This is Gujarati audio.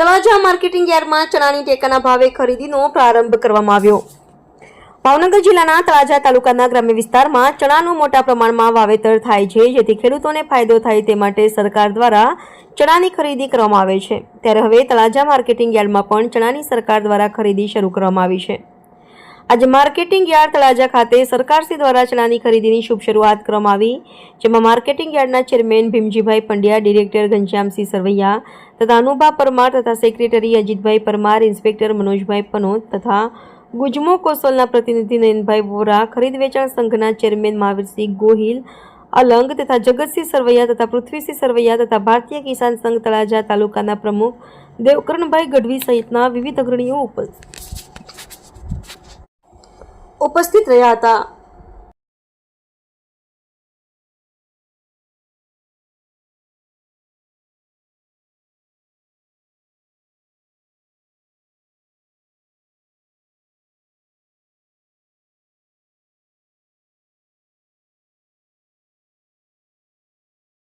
તળાજા માર્કેટિંગ યાર્ડમાં ચણાની ટેકાના ભાવે ખરીદીનો પ્રારંભ કરવામાં આવ્યો. ભાવનગર જિલ્લાના તળાજા તાલુકાના ગ્રામ્ય વિસ્તારમાં ચણાનું મોટા પ્રમાણમાં વાવેતર થાય છે, જેથી ખેડૂતોને ફાયદો થાય તે માટે સરકાર દ્વારા ચણાની ખરીદી કરવામાં આવે છે. ત્યારે હવે તળાજા માર્કેટિંગ યાર્ડમાં પણ ચણાની સરકાર દ્વારા ખરીદી શરૂ કરવામાં આવી છે. આજે માર્કેટિંગ યાર્ડ તળાજા ખાતે સરકારશ્રી દ્વારા ચણાની ખરીદીની શુભ શરૂઆત કરવામાં આવી, જેમાં માર્કેટિંગ યાર્ડના ચેરમેન ભીમજીભાઈ પંડ્યા, ડિરેક્ટર ઘનશ્યામસિંહ સરવૈયા તથા અનુભા પરમાર તથા સેક્રેટરી અજીતભાઈ પરમાર, ઇન્સ્પેક્ટર મનોજભાઈ પનોત તથા ગુજમો કોસોલના પ્રતિનિધિ નયનભાઈ વોરા, ખરીદ વેચાણ સંઘના ચેરમેન મહાવીરસિંહ ગોહિલ, અલંગ તથા જગતસિંહ સરવૈયા તથા પૃથ્વીસિંહ સરવૈયા તથા ભારતીય કિસાન સંઘ તળાજા તાલુકાના પ્રમુખ દેવકરણભાઈ ગઢવી સહિતના વિવિધ અગ્રણીઓ ઉપસ્થિત ઉપસ્થિત રહ્યા હતા.